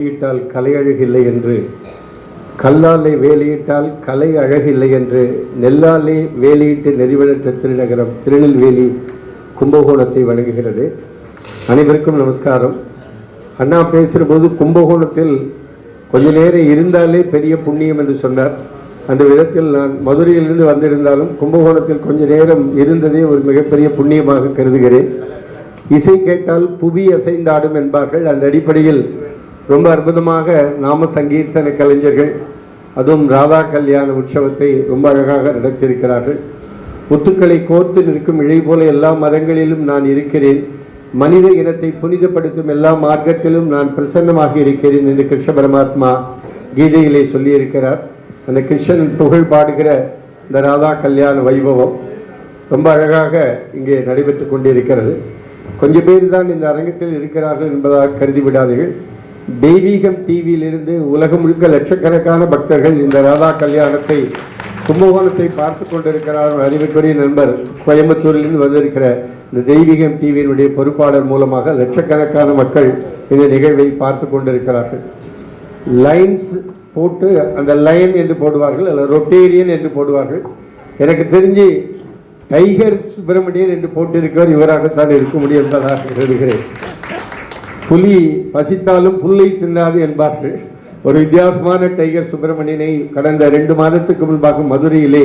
வேலையிட்டால் கலை அழகில்லை என்று. கல்லாலே வேலையிட்டால் கலை அழகில்லை என்று. நெல்லாலே வேலையிட்டு நெறிவளர்த்த திருநகரம் திருநெல்வேலி கும்பகோணத்தை வழங்குகிறது. அனைவருக்கும் நமஸ்காரம். அண்ணா பேசுகிற போது கும்பகோணத்தில் கொஞ்ச நேரம் இருந்தாலே பெரிய புண்ணியம் என்று சொன்னார். அந்த விதத்தில் நான் மதுரையிலிருந்து வந்திருந்தாலும் கும்பகோணத்தில் கொஞ்ச நேரம் இருந்ததே ஒரு மிகப்பெரிய புண்ணியமாக கருதுகிறேன். இசை கேட்டால் புவி அசைந்தாடும் என்பார்கள். அந்த அடிப்படையில் ரொம்ப அற்புதமாக நாம சங்கீர்த்தன கலைஞர்கள் அதுவும் ராதா கல்யாண உற்சவத்தை ரொம்ப அழகாக நடத்தியிருக்கிறார்கள். முத்துக்களை கோர்த்து நிற்கும் இழை போல எல்லா மதங்களிலும் நான் இருக்கிறேன். மனித இனத்தை புனிதப்படுத்தும் எல்லா மார்க்கத்திலும் நான் பிரசன்னமாக இருக்கிறேன் என்று கிருஷ்ண பரமாத்மா கீதையிலே சொல்லியிருக்கிறார். அந்த கிருஷ்ணன் புகழ் பாடுகிற இந்த ராதா கல்யாண வைபவம் ரொம்ப அழகாக இங்கே நடைபெற்று கொண்டிருக்கிறது. கொஞ்சம் பேர் தான் இந்த அரங்கத்தில் இருக்கிறார்கள் என்பதாக கருதி விடாதீர்கள். தெய்வீகம் டிவியிலிருந்து உலகம் முழுக்க லட்சக்கணக்கான பக்தர்கள் இந்த ராதா கல்யாணத்தை கும்பகோணத்தை பார்த்து கொண்டிருக்கிறார் அறிவுக்குரிய நண்பர் கோயம்புத்தூரிலிருந்து வந்திருக்கிற இந்த தெய்வீகம் டிவியினுடைய பொறுப்பாளர் மூலமாக லட்சக்கணக்கான மக்கள் இந்த நிகழ்வை பார்த்து கொண்டிருக்கிறார்கள். லைன்ஸ் போட்டு அந்த லைன் என்று போடுவார்கள் அல்ல ரொட்டேரியன் என்று போடுவார்கள். எனக்கு தெரிஞ்சு டைகர் சுப்பிரமணியன் என்று போட்டிருக்கிறவர் இவராகத்தான் இருக்க முடியும் என்பதாக கருதுகிறேன். புலி பசித்தாலும் புல்லை தின்னாது என்பார்கள். ஒரு வித்தியாசமான டைகர் சுப்பிரமணியனை கடந்த ரெண்டு மாதத்துக்கு முன்பாக மதுரையிலே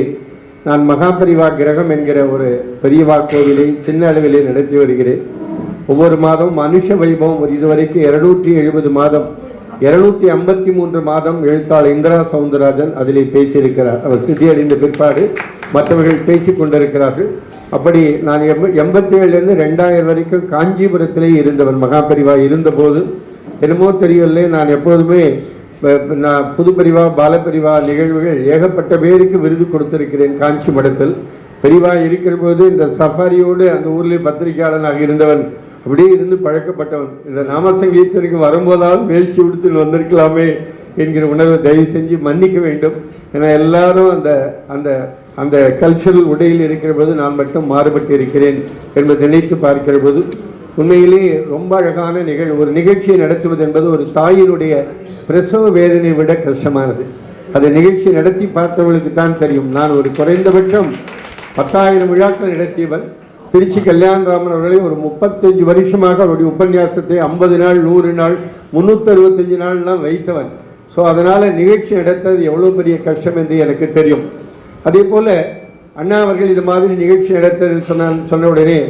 நான் மகாபரிவா கிரகம் என்கிற ஒரு பெரியவா கோவிலை சின்ன அளவிலே நடத்தி வருகிறேன். ஒவ்வொரு மாதம் மனுஷ வைபவம் ஒரு இதுவரைக்கும் இருநூற்றி எழுபது மாதம் இருநூத்தி ஐம்பத்தி மூன்று மாதம் எழுத்தாளர் இந்திரா சவுந்தரராஜன் அதிலே பேசியிருக்கிறார். அவர் சித்தியடைந்த பிற்பாடு மற்றவர்கள் பேசிக் கொண்டிருக்கிறார்கள். அப்படி நான் எம் எண்பத்தி ஏழுலேருந்து ரெண்டாயிரம் வரைக்கும் காஞ்சிபுரத்திலே இருந்தவன் மகாபரிவா இருந்தபோது. என்னமோ தெரியவில்லை நான் எப்போதுமே நான் புதுப்பரிவா பாலப்பரிவா நிகழ்வுகள் ஏகப்பட்ட பேருக்கு விருது கொடுத்திருக்கிறேன் காஞ்சி மடத்தில். பெரிவா இருக்கிற போது இந்த சஃபாரியோடு அந்த ஊரில் பத்திரிகையாளனாக இருந்தவன் அப்படியே இருந்து பழக்கப்பட்டவன். இந்த நாமசங்கீர்த்தனுக்கு வரும்போதாவது வேல்சி உடுத்தில் வந்திருக்கலாமே என்கிற உணர்வை தயவு செஞ்சு மன்னிக்க வேண்டும். ஏன்னா எல்லாரும் அந்த அந்த அந்த கல்ச்சரல் உடையில் இருக்கிற போது நான் மட்டும் மாறுபட்டு இருக்கிறேன் என்பதை நினைத்து பார்க்கிற போது உண்மையிலே ரொம்ப அழகான நிகழ்வு ஒரு நிகழ்ச்சியை நடத்துவது என்பது ஒரு தாயினுடைய பிரசவ வேதனை விட கஷ்டமானது. அந்த நிகழ்ச்சி நடத்தி பார்த்தவர்களுக்கு தான் தெரியும். நான் ஒரு குறைந்தபட்சம் பத்தாயிரம் விழாக்கள் நடத்தியவன். திருச்சி கல்யாணராமன் அவர்களை ஒரு முப்பத்தஞ்சு வருஷமாக அவருடைய உபன்யாசத்தை ஐம்பது நாள் நூறு நாள் முந்நூற்றி அறுபத்தஞ்சு நாள்லாம் வைத்தவன். ஸோ அதனால் நிகழ்ச்சி நடத்தது எவ்வளோ பெரிய கஷ்டம் என்று எனக்கு தெரியும். அதே போல் அண்ணா அவர்கள் இது மாதிரி நிகழ்ச்சி நடத்த சொன்ன சொன்ன உடனே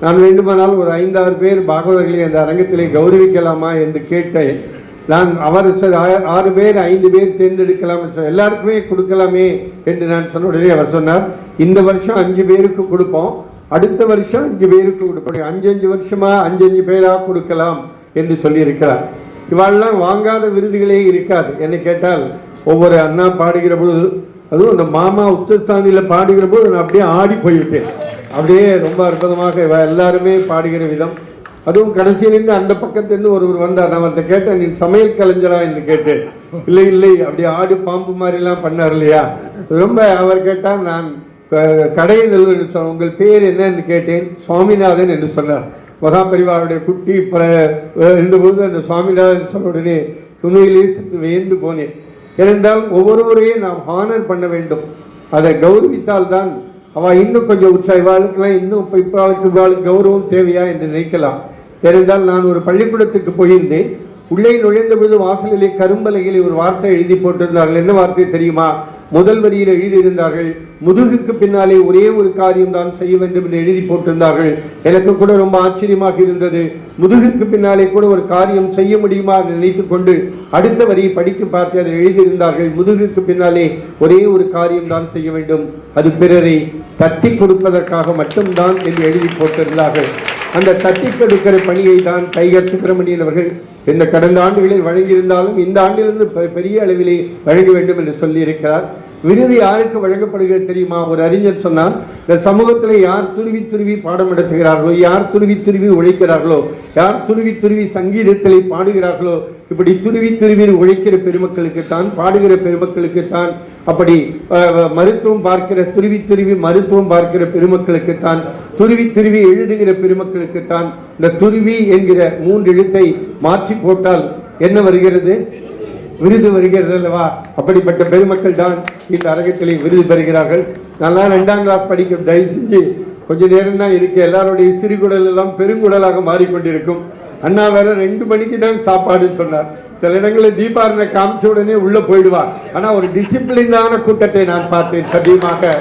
நான் வேண்டுமானால் ஒரு ஐந்தாறு பேர் பாகவதர்களை அந்த அரங்கத்திலே கௌரவிக்கலாமா என்று கேட்டேன். நான் அவர் சொ- ஆறு பேர் ஐந்து பேர் தேர்ந்தெடுக்கலாம் எல்லாருக்குமே கொடுக்கலாமே என்று நான் சொன்ன உடனே அவர் சொன்னார். இந்த வருஷம் அஞ்சு பேருக்கு கொடுப்போம். அடுத்த வருஷம் அஞ்சு பேருக்கு கொடுப்போம் அஞ்சு அஞ்சு வருஷமா அஞ்சு அஞ்சு பேராக கொடுக்கலாம் என்று சொல்லியிருக்கிறார். இவாளெல்லாம் வாங்காத விருதுகளே இருக்காது. என்ன கேட்டால் ஒவ்வொரு அண்ணா பாடுகிற பொழுது அதுவும் அந்த மாமா உச்சஸ்தானியில் பாடுகிற போது நான் அப்படியே ஆடி போய்விட்டேன். அப்படியே ரொம்ப அற்புதமாக இவ எல்லாருமே பாடுகிற விதம். அதுவும் கடைசியிலேருந்து அந்த பக்கத்துலேருந்து ஒருவர் வந்தார். நான் அவர்கிட்ட கேட்டேன் நீ சமையல் கலைஞரா? என்று கேட்டேன். இல்லை இல்லை. அப்படியே ஆடு பாம்பு மாதிரிலாம் பண்ணார் இல்லையா? ரொம்ப அவர் கேட்டால் நான் க- கடையை நிறுவனம் உங்கள் பேர் என்னன்னு கேட்டேன். சுவாமிநாதன் என்று சொன்னார். மகாபரிவாருடைய குட்டி இருந்தபோது அந்த சுவாமிநாதன் சொன்ன துணையிலேயே துணையிலே சற்று வியந்து போனேன். ஏனென்றால் ஒவ்வொருவரையும் நாம் ஹானர் பண்ண வேண்டும். அதை கௌரவித்தால் தான் அவ இன்னும் கொஞ்சம் உற்சாக இவாளுக்கெல்லாம் இன்னும் இப்போ இப்போ இவாளுக்கு கௌரவம் தேவையா என்று நினைக்கலாம். ஏனென்றால் நான் ஒரு பள்ளிக்கூடத்துக்கு போயிருந்தேன். உள்ளே நுழைந்த பொழுது வாசலிலே கரும்பலகையில் ஒரு வார்த்தை எழுதி போட்டிருந்தார்கள். என்ன வார்த்தை தெரியுமா? முதல் வரியில் எழுதியிருந்தார்கள் முதுகுக்கு பின்னாலே ஒரே ஒரு காரியம் தான் செய்ய வேண்டும் என்று எழுதி போட்டிருந்தார்கள். எனக்கு கூட ரொம்ப ஆச்சரியமாக இருந்தது. முதுகுக்கு பின்னாலே கூட ஒரு காரியம் செய்ய முடியுமா என்று கொண்டு அடுத்த வரியை படித்து பார்த்து அதில் எழுதியிருந்தார்கள். முதுகுக்கு பின்னாலே ஒரே ஒரு காரியம் தான் செய்ய வேண்டும். அது பிறரை தட்டி கொடுப்பதற்காக மட்டும்தான் என்று எழுதி போட்டிருந்தார்கள். அந்த தட்டி கெடுக்கிற பணியை தான் டைகர் சுப்பிரமணியன் அவர்கள் இந்த கடந்த ஆண்டுகளில் வழங்கியிருந்தாலும் இந்த ஆண்டிலிருந்து பெ- பெரிய அளவிலே வழங்க வேண்டும் என்று சொல்லியிருக்கிறார். விருது யாருக்கு வழங்கப்படுகிறது தெரியுமா? ஒரு அறிஞர் சொன்னார் இந்த சமூகத்தில் யார் துருவி துருவி பாடம் நடத்துகிறார்களோ யார் துருவி துருவி உழைக்கிறார்களோ யார் துருவி துருவி சங்கீதத்திலே பாடுகிறார்களோ இப்படி துருவி துருவி உழைக்கிற பெருமக்களுக்கு தான் பாடுகிற பெருமக்களுக்கு தான் அப்படி மருத்துவம் பார்க்கிற துருவி துருவி மருத்துவம் பார்க்கிற பெருமக்களுக்கு தான் துருவி துருவி எழுதுகிற பெருமக்களுக்கு தான் இந்த துருவி என்கிற மூன்று எழுத்தை மாற்றி போட்டால் என்ன வருகிறது? விருது வருகிறது அல்லவா? அப்படிப்பட்ட பெருமக்கள் தான் இந்த அரங்கத்திலே விருது பெறுகிறார்கள். நல்லா ரெண்டாம் கிளாஸ் படிக்க தயவு செஞ்சு கொஞ்ச நேரம் தான் இருக்கு. எல்லாருடைய சிறுகுடல் எல்லாம் பெருங்குடலாக மாறிக்கொண்டிருக்கும். அண்ணா வேற ரெண்டு மணிக்கு தான் சாப்பாடுன்னு சொன்னார். சில இடங்களில் தீபாரனை காமிச்ச உடனே உள்ள போயிடுவார் ஆனா ஒரு டிசிப்ளினான கூட்டத்தை நான் பார்த்தேன். சத்தியமாக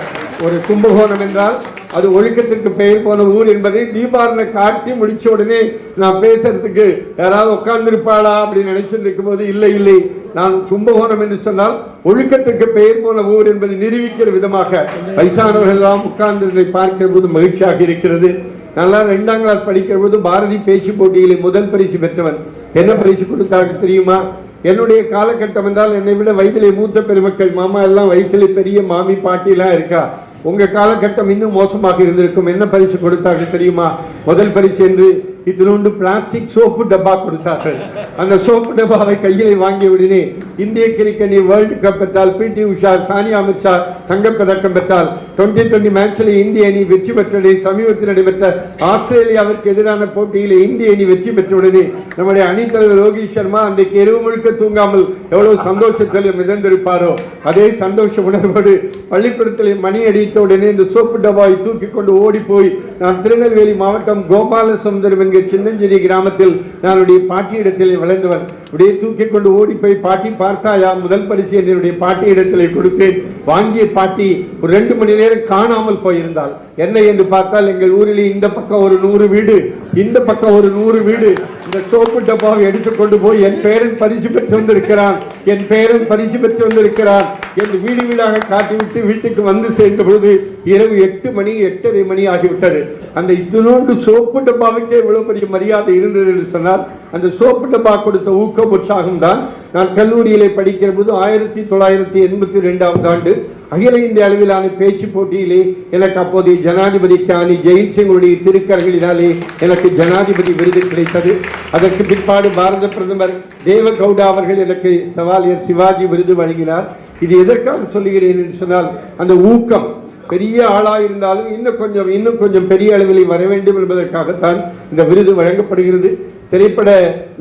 ஒரு கும்பகோணம் என்றால் அது ஒழுக்கத்திற்கு பெயர் போன ஊர் என்பதை தீபாரண காட்டி முடிச்ச உடனே நான் பேசுறதுக்கு யாராவது உட்கார்ந்துருப்பாளா அப்படின்னு நினைச்சிட்டு இருக்கும்போது இல்லை இல்லை நான் கும்பகோணம் என்று சொன்னால் ஒழுக்கத்திற்கு பெயர் போன ஊர் என்பதை நிரூபிக்கிற விதமாக வயசானவர்கள் எல்லாம் உட்கார்ந்ததை பார்க்கிற போது மகிழ்ச்சியாக இருக்கிறது. நல்லா ரெண்டாம் கிளாஸ் படிக்கிற போது பாரதி பேச்சு போட்டிகளில் முதல் பரிசு பெற்றவன். என்ன பரிசு கொடுத்தார்கள் தெரியுமா? என்னுடைய காலகட்டம் என்றால் என்னை விட வயதிலே மூத்த பெருமக்கள் மாமா எல்லாம் வயசுல பெரிய மாமி பாட்டிலாம் இருக்கா? உங்கள் காலகட்டம் இன்னும் மோசமாக இருந்திருக்கும். என்ன பரிசு கொடுத்தார்கள் தெரியுமா? முதல் பரிசு என்று இத்தினோண்டு பிளாஸ்டிக் சோப்பு டப்பா கொடுத்தார்கள். அந்த சோப்பு டப்பாவை கையிலே வாங்கிய உடனே இந்திய கிரிக்கெட் வேர்ல்டு கப் பெற்றால் பிடி உஷா சானியா மிர்சா தங்கப்பதக்கம் பெற்றால் டுவெண்ட்டி டுவெண்ட்டி மேட்சில் இந்திய அணி வெற்றி பெற்றதை சமீபத்தில் நடைபெற்ற ஆஸ்திரேலியாவிற்கு எதிரான போட்டியில் இந்திய அணி வெற்றி பெற்றவுடனே நம்முடைய அணித்தலைவர் ரோஹித் சர்மா அன்றைக்கு இரவு முழுக்க தூங்காமல் எவ்வளவு சந்தோஷத்தில் மிதந்திருப்பாரோ அதே சந்தோஷ உணர்வோடு பள்ளிக்கூடத்தில் மணி அடித்த உடனே இந்த சோப்பு டபாய் தூக்கி கொண்டு ஓடி போய் நான் திருநெல்வேலி மாவட்டம் கோபாலசுந்தரம் என்கிற சின்னஞ்சிரி கிராமத்தில் நானுடைய பாட்டியிடத்தில் வளர்ந்தவன். அப்படியே தூக்கி கொண்டு ஓடி போய் பாட்டி பார்த்தாயா முதல் பரிசு என்று என்னுடைய பாட்டியிடத்தில் கொடுத்தேன். வாங்கிய பாட்டி ஒரு ரெண்டு மணி நேரம் காணாமல் போயிருந்தால். என்ன என்று பார்த்தால் எங்கள் ஊரிலே இந்த பக்கம் ஒரு நூறு வீடு இந்த பக்கம் ஒரு நூறு வீடு இந்த சோப்பு டப்பாவை எடுத்துக்கொண்டு போய் என் பேரன் பரிசு பெற்று வந்திருக்கிறான். என் பேரன் பரிசு பெற்று வந்திருக்கிறான். என்று வீடு வீடாக காட்டிவிட்டு வீட்டுக்கு வந்து சேர்ந்த பொழுது இரவு எட்டு மணி எட்டரை மணி ஆகிவிட்டது. அந்த இத்தினோண்டு சோப்பு டப்பாவுக்கே இவ்வளவு பெரிய மரியாதை இருந்தது என்று சொன்னால் அந்த சோப்பு டப்பா கொடுத்த ஊக்கம் உற்சாகம் தான். நான் கல்லூரியிலே படிக்கிற போது ஆயிரத்தி தொள்ளாயிரத்தி எண்பத்தி ரெண்டாவது ஆண்டு அகில இந்திய அளவிலான பேச்சு போட்டியிலே எனக்கு அப்போதைய ஜனாதிபதி காணி ஜெயில் சிங்குடைய திருக்கரங்களினாலே எனக்கு ஜனாதிபதி விருது கிடைத்தது. அதற்கு பிற்பாடு பாரத பிரதமர் தேவ கவுடா அவர்கள் எனக்கு சவாலியர் சிவாஜி விருது வழங்கினார். இது எதற்காக சொல்லுகிறேன் என்று சொன்னால் அந்த ஊக்கம் பெரிய ஆளா இருந்தாலும் இன்னும் கொஞ்சம் இன்னும் கொஞ்சம் பெரிய அளவில் வர வேண்டும் என்பதற்காகத்தான் இந்த விருது வழங்கப்படுகிறது. திரைப்பட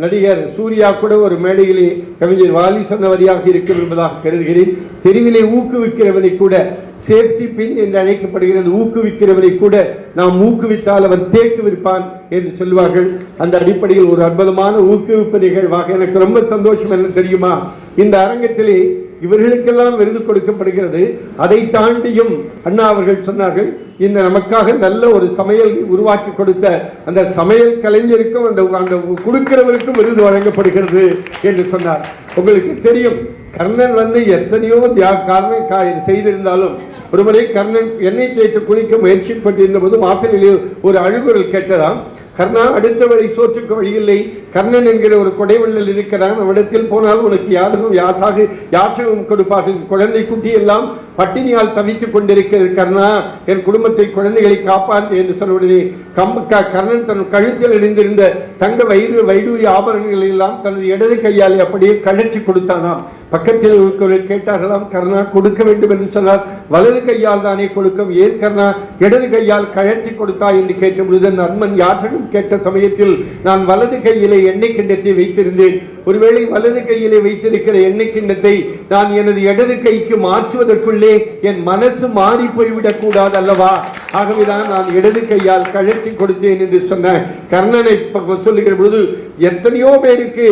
நடிகர் சூர்யா கூட ஒரு மேடையிலே கவிஞர் வாலி சொன்னவரியாக இருக்கும் என்பதாக கருதுகிறேன். தெருவிலே ஊக்குவிக்கிறவனை கூட சேஃப்டி பின் என்று அழைக்கப்படுகிறது ஊக்குவிக்கிறவனை கூட நாம் ஊக்குவித்தால் அவன் தேக்கு விற்பான் என்று சொல்வார்கள் அந்த அடிப்படையில் ஒரு அற்புதமான ஊக்குவிப்பு நிகழ்வாக எனக்கு ரொம்ப சந்தோஷம் என்ன தெரியுமா? இந்த அரங்கத்திலே இவர்களுக்கெல்லாம் விருது கொடுக்கப்படுகிறது. அதை தாண்டியும் அண்ணா அவர்கள் சொன்னார்கள் இந்த நமக்காக நல்ல ஒரு சமையல் உருவாக்கி கொடுத்த அந்த சமையல் கலைஞருக்கும் அந்த அந்த கொடுக்கிறவருக்கும் விருது வழங்கப்படுகிறது என்று சொன்னார். உங்களுக்கு தெரியும் கர்ணன் வந்து எத்தனையோ தியா காரணம் கா- செய்திருந்தாலும் ஒருமுறை கர்ணன் எண்ணெய் தேய்த்து குளிக்க முயற்சி முயற்சிப்பட்டிருந்த போது வாசலிலே ஒரு அழுகுரல் கேட்டதாம் கர்ணா அடுத்த வழி சோற்றுக்கு வழியில்லை கர்ணன் என்கிற ஒரு கொடைவள்ளல் இருக்கிறான். அவனிடத்தில் போனால் உனக்கு யாரும் யாசாக யாசகம் கொடுப்பார்கள். குழந்தை குட்டி எல்லாம் பட்டினியால் தவித்துக் கொண்டிருக்கிறது கர்ணா. என் குடும்பத்தை குழந்தைகளை காப்பாற்று என்று சொன்னவுடனே உடனே க- கர்ணன் தன் கழுத்தில் இணைந்திருந்த தங்க வயிறு வைடூரிய ஆபரணங்களை எல்லாம் தனது இடது கையாலே அப்படியே கழற்றி கொடுத்தானாம். பக்கத்தில் இருக்கிறவர்கள் கேட்டார்களாம் கர்ணா கொடுக்க வேண்டும் என்று சொன்னார் வலது கையால் தானே கொடுக்கும். ஏன் கர்ணா இடது கையால் கழற்றி கொடுத்தா என்று கேட்ட பொழுது அந்த யாசகம் கேட்ட சமயத்தில் நான் வலது கையிலே எண்ணெய் கிண்ணத்தை வைத்திருந்தேன். ஒருவேளை வலது கையிலே வைத்திருக்கிற எண்ணெய் கிண்ணத்தை நான் எனது இடது கைக்கு மாற்றுவதற்குள்ளே என் மனசு மாறி போய்விடக் கூடாது அல்லவா ஆகவேதான் நான் இடது கையால் கழற்றி கொடுத்தேன் என்று சொன்ன கர்ணனை சொல்லுகிற பொழுது எத்தனையோ பேருக்கு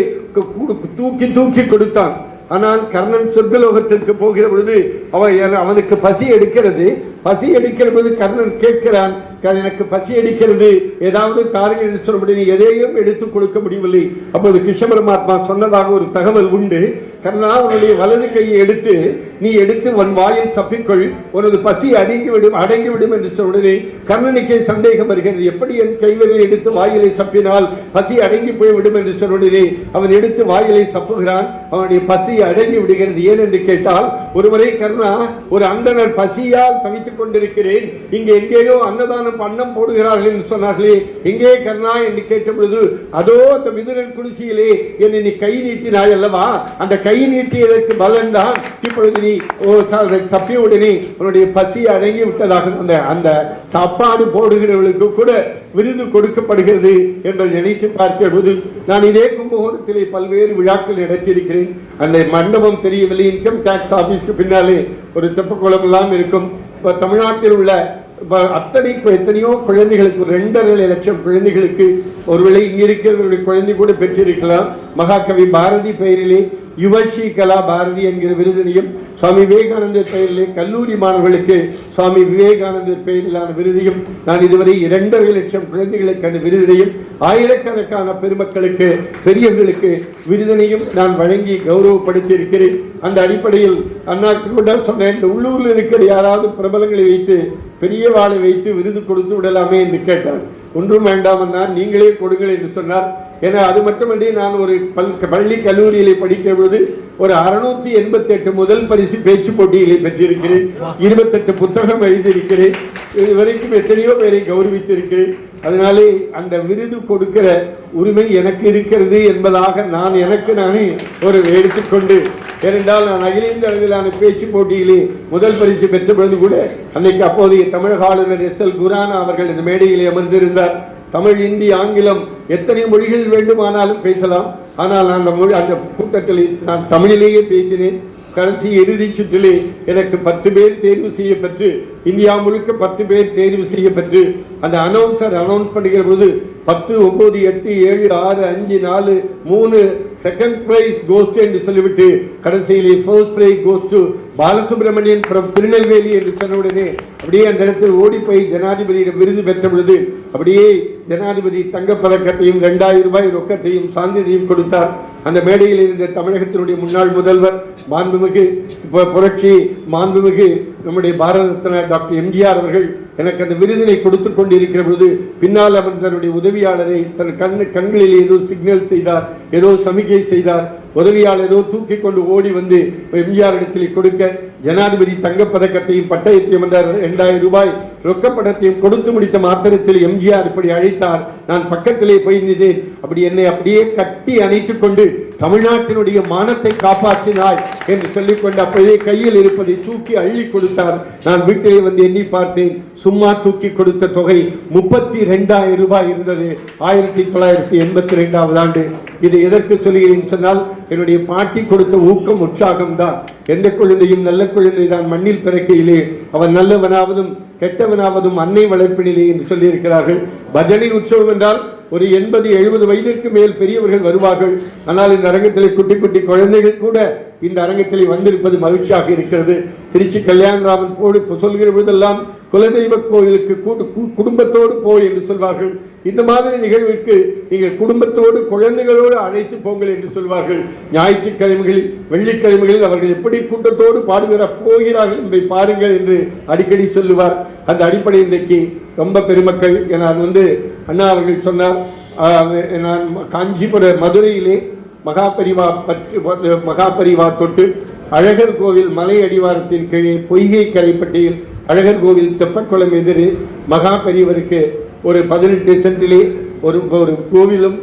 தூக்கி தூக்கி கொடுத்தான். ஆனால் கர்ணன் சொர்க்கலோகத்திற்கு போகிற பொழுது அவன் அவனுக்கு பசி எடுக்கிறது. பசி எடுக்கிற பொழுது கர்ணன் கேட்கிறான் எனக்கு பசி அடிக்கிறது. ஏதாவது தாருங்கள் என்று சொல்லும்படி எதையும் எடுத்து கொடுக்க முடியவில்லை. அப்போது கிருஷ்ண பரமாத்மா சொன்னதாக ஒரு தகவல் உண்டு. கர்ணா உன்னுடைய வலது கையை எடுத்து நீ எடுத்து உன் வாயில் சப்பிக்கொள். உனது பசி அடங்கி விடும் அடங்கி விடும் என்று சொல்லுடனே கர்ணனுக்கே சந்தேகம் வருகிறது. எப்படி என் கைவிரலை எடுத்து வாயிலை சப்பினால் பசி அடங்கி போய்விடும் என்று சொல்லுடனே அவன் எடுத்து வாயிலை சப்புகிறான். அவனுடைய பசி அடங்கி விடுகிறது. ஏன் என்று கேட்டால் ஒருமுறை கர்ணா ஒரு அந்தனர் பசியால் தவித்துக் கொண்டிருக்கிறேன். இங்கே எங்கேயோ அன்னதானம் அன்னம் போடுகிறார்கள் என்று சொன்னார்களே எங்கே கர்ணா? என்று கேட்ட பொழுது அதோ அந்த மிதுரன் குடிசையிலே என்னை நீ கை நீட்டினாய் அல்லவா? அந்த கை நீட்டியதற்கு பலன் தான். இப்பொழுது நீ ஓ ச- சப்பியுடனே உன்னுடைய பசி அடங்கி விட்டதாக அந்த அந்த சாப்பாடு போடுகிறவர்களுக்கு கூட விருது கொடுக்கப்படுகிறது என்று நினைத்து பார்க்கிற நான் இதே கும்பகோணத்திலே பல்வேறு விழாக்கள் நடத்தியிருக்கிறேன். அந்த மண்டபம் தெரியவில்லை. இன்கம் டேக்ஸ் ஆஃபீஸ்க்கு பின்னாலே ஒரு தெப்பக்குளம் எல்லாம் இருக்கும். இப்போ தமிழ்நாட்டில் உள்ள இப்போ அத்தனை இப்போ எத்தனையோ குழந்தைகளுக்கு ஒரு ரெண்டரை லட்சம் குழந்தைகளுக்கு ஒருவேளை இங்கே இருக்கிறவர்களுடைய குழந்தை கூட பெற்றிருக்கலாம். மகாகவி பாரதி பெயரிலே யுவஸ்ரீ கலா பாரதி என்கிற விருதினையும் சுவாமி விவேகானந்தர் பெயரிலே கல்லூரி மாணவர்களுக்கு சுவாமி விவேகானந்தர் பெயரிலான விருதையும் நான் இதுவரை இரண்டரை லட்சம் குழந்தைகளுக்கு அந்த விருதினையும் ஆயிரக்கணக்கான பெருமக்களுக்கு பெரியவர்களுக்கு விருதினையும் நான் வழங்கி கௌரவப்படுத்தி இருக்கிறேன் அந்த அடிப்படையில் அண்ணாக்கு கூட சொன்னேன் இந்த உள்ளூரில் இருக்கிற யாராவது பிரபலங்களை வைத்து பெரிய வாளை வைத்து விருது கொடுத்து விடலாமே என்று கேட்டார். ஒன்றும் வேண்டாம் என்றார் நீங்களே கொடுங்கள் என்று சொன்னார். ஏன்னா அது மட்டுமன்றி நான் ஒரு பல் பள்ளி கல்லூரியிலே படிக்கிற பொழுது ஒரு அறுநூத்தி எண்பத்தி எட்டு முதல் பரிசு பேச்சு போட்டிகளை பெற்றிருக்கிறேன். இருபத்தெட்டு புத்தகம் எழுதியிருக்கிறேன். இதுவரைக்கும் எத்தனையோ பேரை கௌரவித்திருக்கிறேன். அதனாலே அந்த விருது கொடுக்கிற உரிமை எனக்கு இருக்கிறது என்பதாக நான் எனக்கு நானே ஒரு எடுத்துக்கொண்டு ஏனென்றால் நான் அகில இந்திய அளவிலான பேச்சு போட்டியிலே முதல் பரிசு பெற்ற பொழுது கூட அன்னைக்கு அப்போதைய தமிழக ஆளுநர் எஸ் எல் குரானா அவர்கள் இந்த மேடையிலே அமர்ந்திருந்தார். தமிழ் இந்தி ஆங்கிலம் எத்தனை மொழிகள் வேண்டுமானாலும் பேசலாம். ஆனால் நான் அந்த மொழி அந்த கூட்டத்தில் நான் தமிழிலேயே பேசினேன். கடைசி இறுதி சுற்றிலே எனக்கு பத்து பேர் தேர்வு செய்யப்பட்டு இந்தியா முழுக்க பத்து பேர் தேர்வு செய்யப்பட்டு அந்த அனௌன்சர் அனௌன்ஸ் பண்ணுகிற பொழுது பத்து ஒன்பது எட்டு ஏழு ஆறு அஞ்சு நாலு மூணு செகண்ட் பிரைஸ் கோஸ்ட் என்று சொல்லிவிட்டு கடைசியிலே first prize ghost Balasubramanian from Tirunelveli என்று சொன்ன உடனே அப்படியே அந்த இடத்தில் ஓடி போய் ஜனாதிபதியிடம் விருது பெற்ற பொழுது அப்படியே ஜனாதிபதி தங்கப்பதக்கத்தையும் ரெண்டாயிரம் ரூபாய் ரொக்கத்தையும் சான்றிதழையும் கொடுத்தார். அந்த மேடையில் இருந்த தமிழகத்தினுடைய முன்னாள் முதல்வர் மாண்புமிகு புரட்சி மாண்புமிகு நம்முடைய பாரத ரத்னா டாக்டர் எம்ஜிஆர் அவர்கள் எனக்கு அந்த விருதினை கொடுத்து கொண்டிருக்கிற பொழுது பின்னால் அமர்ந்தவருடைய உதவியாளரை தன் கண் கண்களில் ஏதோ சிக்னல் செய்தார் ஏதோ சமிகை செய்தார். உதவியாளர் ஏதோ தூக்கி கொண்டு ஓடி வந்து எம்ஜிஆர் இடத்தில் கொடுக்க ஜனாதிபதி தங்கப்பதக்கத்தையும் பட்டயத்தையும் என்ற இரண்டாயிரம் ரூபாய் ரொக்கப்படத்தையும் கொடுத்து முடித்த மாத்திரத்தில் எம்ஜிஆர் இப்படி அழைத்தார். நான் பக்கத்திலே போய் நின்றேன் அப்படி என்னை அப்படியே கட்டி அணைத்துக் கொண்டு தமிழ்நாட்டினுடைய மானத்தை காப்பாற்றினாய் என்று சொல்லிக்கொண்டு அப்பொழுதே கையில் இருப்பதை தூக்கி அள்ளி கொடுத்தார். நான் வீட்டிலே வந்து எண்ணி பார்த்தேன். சும்மா தூக்கி கொடுத்த தொகை முப்பத்தி ரெண்டாயிரம் ரூபாய் இருந்தது. ஆயிரத்தி தொள்ளாயிரத்தி எண்பத்தி ரெண்டாவது ஆண்டு. இது எதற்கு சொல்கிறேன் சொன்னால் என்னுடைய பாட்டி கொடுத்த ஊக்கம் உற்சாகம் தான் எந்த குழந்தையும் நல்ல குழந்தை தான் மண்ணில் பிறக்கையிலே அவன் நல்லவனாவதும் கெட்டவனாவதும் அன்னை வளர்ப்பினிலே என்று சொல்லியிருக்கிறார்கள். பஜனை உற்சவம் என்றால் ஒரு எண்பது எழுபது வயதிற்கு மேல் பெரியவர்கள் வருவார்கள். ஆனால் இந்த அரங்கத்தில் குட்டி குட்டி குழந்தைகள் கூட இந்த அரங்கத்தில் வந்திருப்பது மகிழ்ச்சியாக இருக்கிறது. திருச்சி கல்யாணராமன் போடு சொல்கிற பொழுதெல்லாம் குலதெய்வ கோயிலுக்கு கூட்டு- குடும்பத்தோடு போய் என்று சொல்வார்கள். இந்த மாதிரி நிகழ்வுக்கு நீங்கள் குடும்பத்தோடு குழந்தைகளோடு அழைத்து போங்கள் என்று சொல்வார்கள். ஞாயிற்றுக்கிழமைகளில் வெள்ளிக்கிழமைகளில் அவர்கள் எப்படி கூட்டத்தோடு பாடுகிற போகிறார்கள் என்பதை பாருங்கள் என்று அடிக்கடி சொல்லுவார். அந்த அடிப்படை இன்றைக்கு ரொம்ப பெருமக்கள். நான் வந்து அண்ணா அவர்கள் சொன்னார் நான் காஞ்சிபுர மதுரையிலே மகாபரிவா பத்து மகாபரிவா தொட்டு அழகர் கோவில் மலை அடிவாரத்தின் கீழே பொய்கை கரைப்பட்டியில் அழகர் கோவில் தெப்பக்குளம் எதிரே மகாபெரியவருக்கு ஒரு பதினெட்டு சென்டிலே ஒரு ஒரு கோவிலும்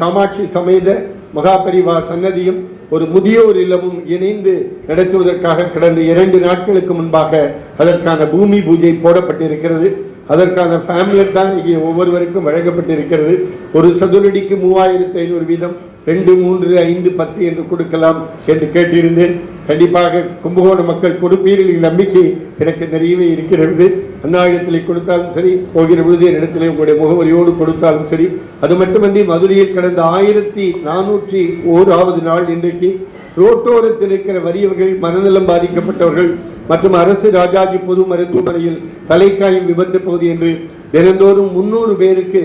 காமாட்சி சமேத மகாபரிவார் சன்னதியும் ஒரு முதியோர் இல்லமும் இணைந்து நடத்துவதற்காக கடந்த இரண்டு நாட்களுக்கு முன்பாக அதற்கான பூமி பூஜை போடப்பட்டிருக்கிறது. அதற்கான ஃபேமிலியர் தான் இங்கே ஒவ்வொருவருக்கும் வழங்கப்பட்டிருக்கிறது. ஒரு சதுரடிக்கு மூவாயிரத்து ஐநூறு வீதம். ரெண்டு மூன்று ஐந்து பத்து என்று கொடுக்கலாம் என்று கேட்டிருந்தேன். கண்டிப்பாக கும்பகோணம் மக்கள் கொடுப்பீர்கள் நம்பிக்கை எனக்கு நிறையவே இருக்கிறது. அண்ணாயிடத்திலே கொடுத்தாலும் சரி போகிற பொழுது இடத்திலே உங்களுடைய முகவரியோடு கொடுத்தாலும் சரி. அது மட்டுமன்றி மதுரையில் கடந்த ஆயிரத்தி நானூற்றி ஓராவது நாள் இன்றைக்கு ரோட்டோரத்தில் இருக்கிற வறியவர்கள் மனநலம் பாதிக்கப்பட்டவர்கள் மற்றும் அரசு ராஜாஜி பொது மருத்துவமனையில் தலைக்காயம் விபத்து பகுதி என்று தினந்தோறும் முன்னூறு பேருக்கு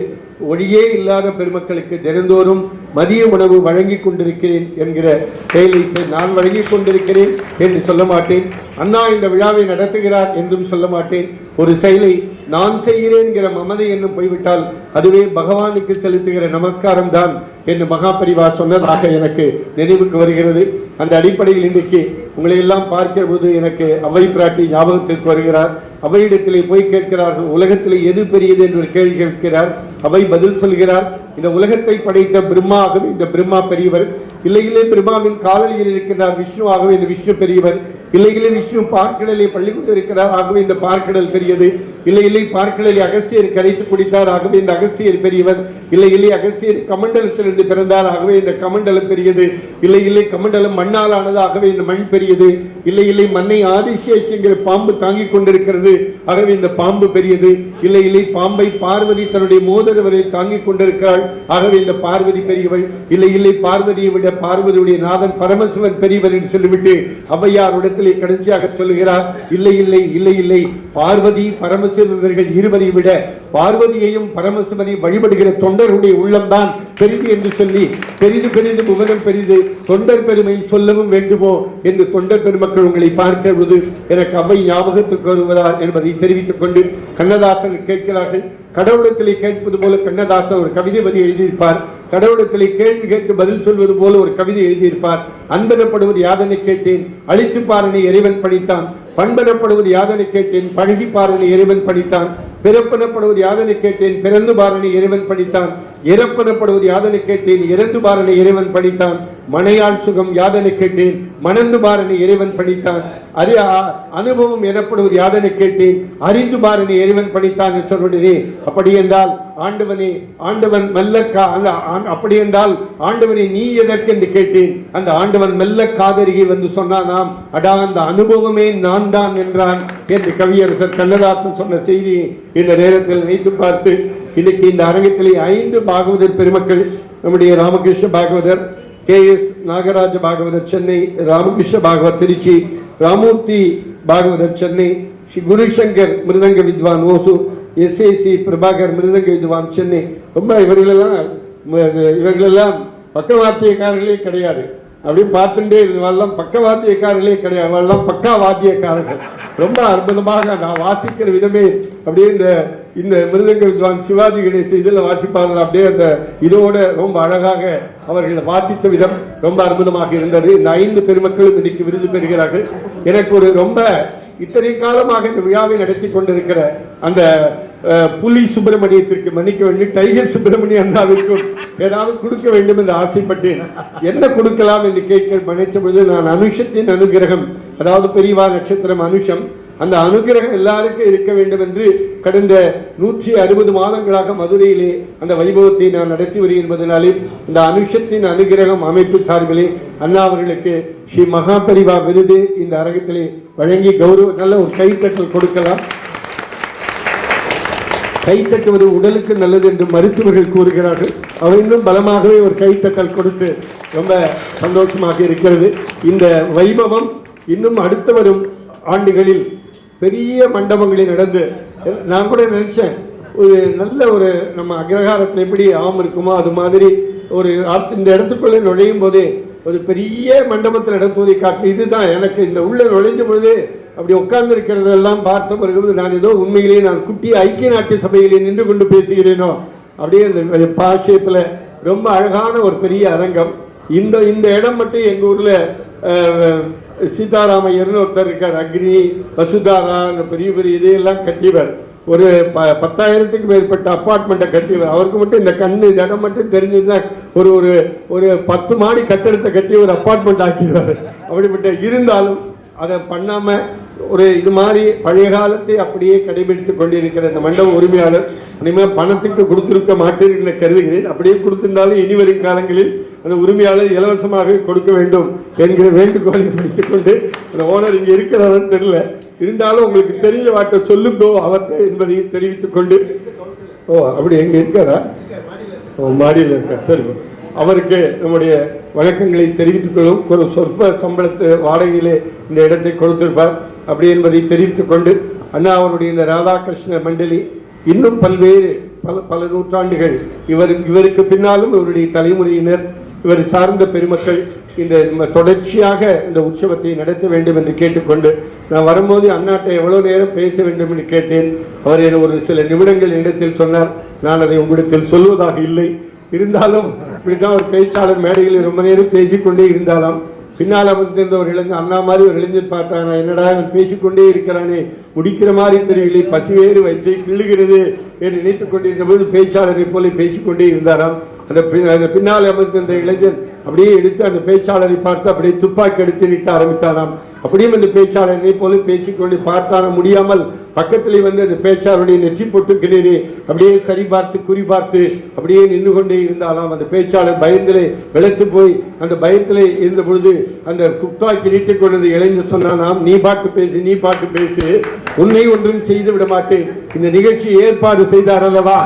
ஒழியே இல்லாத பெருமக்களுக்கு தினந்தோறும் மதிய உணவு வழங்கி கொண்டிருக்கிறேன் என்கிற செயலை நான் வழங்கி கொண்டிருக்கிறேன் என்று சொல்ல மாட்டேன். அண்ணா இந்த விழாவை நடத்துகிறார் என்றும் சொல்ல மாட்டேன். ஒரு செயலை நான் செய்கிறேன் என்கிற மமதை என்னும் போய்விட்டால் அதுவே பகவானுக்கு செலுத்துகிற நமஸ்காரம் தான் என்று மகாபரிவா சொன்னதாக எனக்கு நினைவுக்கு வருகிறது. அந்த அடிப்படையில் இன்றைக்கு உங்களை எல்லாம் பார்க்கிற போது எனக்கு அவை பிராட்டி ஞாபகத்திற்கு வருகிறார். அவையிடத்திலே போய் கேட்கிறார்கள் உலகத்திலே எது பெரியது என்று கேள்வி கேட்கிறார். அவை பதில் சொல்கிறார் இந்த உலகத்தை படைத்த பிரம்மா பிரம்மாகவே இந்த பிரம்மா பெரியவர் இல்லையிலே பிரம்மாவின் காதலியில் இருக்கிறார் விஷ்ணு ஆகவே இந்த விஷ்ணு பெரியவர். இல்லை விஷ்ணு பார்க்கடலை பள்ளி கொண்டு இருக்கிறார் ஆகவே இந்த பார்க்கடல் பெரியது. இல்லை இல்லை பார்க்கடலை அகசியர் கரைத்து குடித்தார் ஆகவே இந்த அகசியர் பெரியவர். இல்லை இல்லை அகசியர் கமண்டலத்திலிருந்து பிறந்தால் ஆகவே இந்த கமண்டலம் பெரியது. இல்லை இல்லை கமண்டலம் மண்ணால் ஆனதாகவே இந்த மண் பெரியது. இல்லை இல்லை மண்ணை ஆதிசேஷங்கிற பாம்பு தாங்கிக் கொண்டிருக்கிறது. ஆகவே இந்த பாம்பு பெரியது. இல்லை இல்லை பாம்பை பார்வதி தன்னுடைய மோதிரவரை தாங்கிக் கொண்டிருக்கிறாள். ஆகவே இந்த பார்வதி பெரியவள். இல்லை இல்லை பார்வதியை விட பார்வதியுடைய நாதன் பரமசிவன் பெரியவர் என்று சொல்லிவிட்டு ஔவையார் இடத்திலே கடைசியாக சொல்லுகிறார். இல்லை இல்லை இல்லை இல்லை பார்வதி பரமசிவன் இவர்கள் இருவரை விட பார்வதியையும் பரமசிவனை வழிபடுகிற தொண்டர்களுடைய உள்ளம்தான் பெரிது என்று சொல்லி பெரிது பெரிது புவனம் பெரிது தொண்டர் பெருமை சொல்லவும் வேண்டுமோ என்று தொண்டர் பெருமக்கள் உங்களை பார்க்கிற பொழுது எனக்கு அவை ஞாபகத்துக்கு வருவதா என்பதை தெரிவித்துக் கொண்டு கண்ணதாசன் கேட்கிறார்கள். கடவுளத்திலே கேட்பது போல கண்ணதாசன் ஒரு கவிதை வரி எழுதியிருப்பார். கடவுளத்திலே கேள்வி கேட்டு பதில் சொல்வது போல ஒரு கவிதை எழுதியிருப்பார். அன்பெனப்படுவது யாதனை கேட்டேன்? அழித்து பாரனை இறைவன் படித்தான் பண்பெனப்படுவது யாதனை கேட்டேன்? பழகி பாரனை இறைவன் படித்தான் பிறப்பெனப்படுவது யாதனை கேட்டேன்? பிறந்து பாரனை இறைவன் படித்தான் இறப்பனப்படுவது யாதனை கேட்டேன் இறந்து பாரனை இறைவன் படித்தான் மனையாள் சுகம் யாதனை கேட்டேன் மணந்து பாரனை இறைவன் படித்தான் அறி அனுபவம் எனப்படுவது யாதனை கேட்டேன் அறிந்து பாரனை இறைவன் படித்தான் என்று சொல்வதே அப்படி என்றால் ஆண்டவனே ஆண்டவன் மெல்ல அந்த அப்படி என்றால் ஆண்டவனை நீ எதற்கு என்று கேட்டேன்? அந்த ஆண்டவன் மெல்ல காதருகே வந்து சொன்னானாம் அடா அந்த அனுபவமே நான் தான் என்றான். என்று கவியரசர் கண்ணதாசன் சொன்ன செய்தியை இந்த நேரத்தில் நினைத்து பார்த்து இன்னைக்கு இந்த அரங்கத்திலே ஐந்து பாகவதர் பெருமக்கள் நம்முடைய ராமகிருஷ்ண பாகவதர் கே. எஸ். நாகராஜ பாகவதர் சென்னை ராமகிருஷ்ண பாகவத் திருச்சி ராமூர்த்தி பாகவதர் சென்னை ஸ்ரீ குருசங்கர் மிருதங்க வித்வான் ஓசூர் எஸ்ஏசி பிரபாகர் மிருதங்க வித்வான் சென்னை. ரொம்ப இவர்களெல்லாம் இவர்களெல்லாம் பக்கவாத்தியக்காரர்களே கிடையாது. அப்படியே பார்த்துட்டே இதுவெல்லாம் பக்கவாத்தியக்காரர்களே கிடையாது. அவெல்லாம் பக்கா வாத்தியக்காரர்கள் ரொம்ப அற்புதமாக நான் வாசிக்கிற விதமே அப்படியே இந்த இந்த மிருதங்க வித்வான் சிவாஜி கணேச இதில் வாசிப்பார்கள். அப்படியே அந்த இதோட ரொம்ப அழகாக அவர்கள் வாசித்த விதம் ரொம்ப அற்புதமாக இருந்தது. இந்த ஐந்து பெருமக்களும் இன்னைக்கு விருது பெறுகிறார்கள். எனக்கு ஒரு ரொம்ப இத்தனை காலமாக இந்த விழாவை நடத்தி கொண்டிருக்கிற அந்த புலி சுப்பிரமணியத்திற்கு மன்னிக்க வேண்டும் டைகர் சுப்பிரமணிய அண்ணாவிற்கும் ஏதாவது கொடுக்க வேண்டும் என்று ஆசைப்பட்டேன். என்ன கொடுக்கலாம் என்று கேட்க நினைச்ச பொழுது நான் அனுஷத்தின் அனுகிரகம் அதாவது பெரியவா நட்சத்திரம் அனுஷம் அந்த அனுகிரகம் எல்லாருக்கும் இருக்க வேண்டும் என்று கடந்த நூற்றி அறுபது மாதங்களாக மதுரையிலே அந்த வைபவத்தை நான் நடத்தி வருகிறேன் என்பதனாலே இந்த அனுஷத்தின் அனுகிரகம் அமைப்பு சார்பிலே அண்ணா அவர்களுக்கு ஸ்ரீ மகாபரிவா விருது இந்த அரங்கத்திலே வழங்கி கௌரவ நல்ல ஒரு கைத்தட்டல் கொடுக்கலாம். கைத்தட்டுவது உடலுக்கு நல்லது என்று மருத்துவர்கள் கூறுகிறார்கள். அவர் இன்னும் பலமாகவே ஒரு கைத்தட்டல் கொடுத்து ரொம்ப சந்தோஷமாக இருக்கிறது. இந்த வைபவம் இன்னும் அடுத்து வரும் ஆண்டுகளில் பெரிய மண்டபங்களில் நடந்து நான் கூட நினச்சேன் ஒரு நல்ல ஒரு நம்ம அக்ரஹாரத்தில் எப்படி ஆம் இருக்குமோ அது மாதிரி ஒரு இந்த இடத்துக்குள்ளே நுழையும் போதே ஒரு பெரிய மண்டபத்தில் நடத்துவதை காட்டு. இதுதான் எனக்கு இந்த உள்ளே நுழைஞ்ச பொழுது அப்படி உட்கார்ந்து இருக்கிறதெல்லாம் பார்த்த பிறகு நான் ஏதோ உண்மையிலேயே நான் குட்டி ஐக்கிய நாட்டு சபையிலே நின்று கொண்டு பேசுகிறேனோ? அப்படியே அந்த பாஷயத்தில் ரொம்ப அழகான ஒரு பெரிய அரங்கம். இந்த இந்த இடம் மட்டும் எங்கள் ஊரில் சீதாராமையர்னு ஒருத்தர் இருக்கார் அக்னி வசுதாரா அந்த பெரிய பெரிய இதையெல்லாம் கட்டிவர் ஒரு ப பத்தாயிரத்துக்கு மேற்பட்ட அப்பார்ட்மெண்ட்டை கட்டிவர் அவருக்கு மட்டும் இந்த கண்ணு இடம் மட்டும் தெரிஞ்சதுதான் ஒரு ஒரு ஒரு பத்து மாடி கட்டடத்தை கட்டி ஒரு அப்பார்ட்மெண்ட் ஆக்கிடுவார். அப்படிப்பட்ட இருந்தாலும் அதை பண்ணாமல் ஒரு இது மாதிரி பழைய காலத்தை அப்படியே கடைபிடித்து கொண்டிருக்கிற இந்த மண்டப உரிமையாளர் இனிமேல் பணத்துக்கு கொடுத்துருக்க மாட்டேன் என்று கருதுகிறேன். அப்படியே கொடுத்திருந்தாலும் இனி வரும் காலங்களில் அந்த உரிமையாளர் இலவசமாக கொடுக்க வேண்டும் என்கிற வேண்டுகோளை வைத்துக் கொண்டு அந்த ஓனர் இங்கே இருக்கிறாரன்னு தெரியல. இருந்தாலும் உங்களுக்கு தெரிஞ்ச வாட்டை சொல்லுங்கோ அவர்கிட்ட என்பதை தெரிவித்துக் கொண்டு. ஓ அப்படி எங்க இருக்காரா? ஓ, மாடியில் இருக்கார். சரி. அவருக்கு நம்முடைய வணக்கங்களை தெரிவித்துக் கொள்ளும். ஒரு சொற்ப சம்பளத்து வாடகையிலே இந்த இடத்தை கொடுத்திருப்பார். அப்படி என்பதை தெரிவித்துக் கொண்டு அண்ணா அவருடைய இந்த ராதாகிருஷ்ண மண்டலி இன்னும் பல்வேறு பல பல நூற்றாண்டுகள் இவர் இவருக்கு பின்னாலும் இவருடைய தலைமுறையினர் இவர் சார்ந்த பெருமக்கள் இந்த தொடர்ச்சியாக இந்த உற்சவத்தை நடத்த வேண்டும் என்று கேட்டுக்கொண்டு நான் வரும்போது அண்ணாட்டை எவ்வளோ நேரம் பேச வேண்டும் என்று கேட்டேன். அவர் என ஒரு சில நிமிடங்கள் இடத்தில் சொன்னார். நான் அதை உங்களிடத்தில் சொல்வதாக இல்லை. இருந்தாலும் இப்படிதான் ஒரு பேச்சாளர் மேடையில் ரொம்ப நேரம் பேசிக்கொண்டே இருந்தாலும் பின்னால் அமர்ந்திருந்தவர் இளைஞர் அண்ணா மாதிரி ஒரு இளைஞர் பார்த்தா என்னடா அவன் பேசிக்கொண்டே இருக்கிறானே முடிக்கிற மாதிரி தெரியவில்லை பசிவேறு வயிற்றை கிள்ளுகிறது என்று நினைத்துக் கொண்டிருந்த போது பேச்சாளரை போல பேசிக்கொண்டே இருந்தாராம். அந்த அந்த பின்னால் அமர்ந்திருந்த இளைஞன் அப்படியே எடுத்து அந்த பேச்சாளரை பார்த்து அப்படியே துப்பாக்கி எடுத்து நிட்ட ஆரம்பித்தாராம். அப்படியும் அந்த பேச்சாளரை போல பேசிக்கொண்டு பார்த்தான முடியாமல் பக்கத்திலே வந்து அந்த பேச்சாளருடைய நெற்றி போட்டுக்கிறேனே அப்படியே சரி பார்த்து குறி பார்த்து அப்படியே நின்று கொண்டே இருந்தாலாம் அந்த பேச்சாளர் பயந்திலே வெளுத்து போய் அந்த பயத்திலே இருந்த பொழுது அந்த குப்தாக்கி நீட்டிக் கொண்டது இளைஞர் சொன்னானாம் நீ பாட்டு பேசு நீ பாட்டு பேசு. உன்னை ஒன்றும் செய்து விட மாட்டேன். இந்த நிகழ்ச்சி ஏற்பாடு செய்தார் அல்லவா?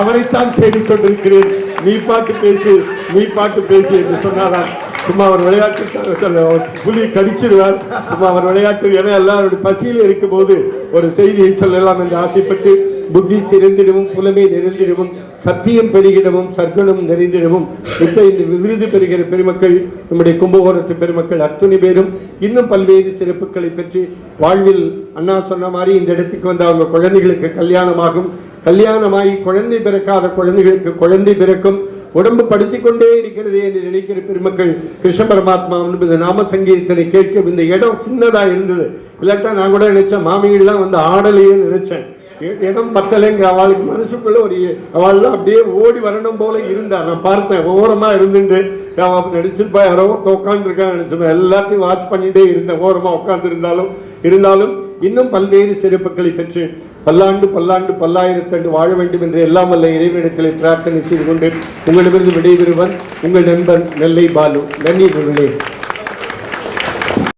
அவரைத்தான் செய்து கொண்டிருக்கிறேன். நீ பாட்டு பேசு நீ பாட்டு பேசு என்று சொன்னாராம். சும்மா அவர் விளையாட்டுக்காக புலி கடிச்சிருவார். சும்மா அவர் விளையாட்டு என எல்லாருடைய பசியில் இருக்கும்போது ஒரு செய்தியை சொல்லலாம் என்று ஆசைப்பட்டு புத்தி சிறந்திடவும் புலமை நிறைந்திடவும் சத்தியம் பெருகிடவும் சர்க்கனம் நிறைந்திடவும் இப்ப இந்த விருது பெறுகிற பெருமக்கள் நம்முடைய கும்பகோணத்து பெருமக்கள் அத்துணை பேரும் இன்னும் பல்வேறு சிறப்புகளை பெற்று வாழ்வில் அண்ணா சொன்ன மாதிரி இந்த இடத்துக்கு வந்து அவங்க குழந்தைகளுக்கு கல்யாணமாகும். கல்யாணமாகி குழந்தை பிறக்காத குழந்தைகளுக்கு குழந்தை பிறக்கும் உடம்பு படுத்திக் கொண்டே இருக்கிறது என்று நினைக்கிற பெருமக்கள் கிருஷ்ண பரமாத்மா என்பது நாம சங்கீதத்தினை கேட்க இந்த இடம் சின்னதா இருந்தது. இல்லாட்டா நான் கூட நினைச்சேன் மாமிகள்லாம் வந்து ஆடலையே நினைச்சேன். இடம் பத்தலைங்கிற அவளுக்கு மனசுக்குள்ள ஒரு அவள்லாம் அப்படியே ஓடி வரணும் போல இருந்தா. நான் பார்த்தேன் ஓரமா இருந்துட்டு அவ நடிச்சிருப்பா யாரோ உட்காந்துருக்கான்னு நினைச்சேன். எல்லாத்தையும் வாட்ச் பண்ணிட்டே இருந்தேன். ஓரமா உட்காந்துருந்தாலும் இருந்தாலும் இன்னும் பல்வேறு சிறப்புகளை பெற்று பல்லாண்டு பல்லாண்டு பல்லாயிரத்தாண்டு வாழ வேண்டும் என்று எல்லாம் அல்ல இறைவனிடத்திலே பிரார்த்தனை செய்து கொண்டு உங்களிடமிருந்து விடைபெறுவன். உங்கள் நண்பன் நெல்லை பாலு. நன்றி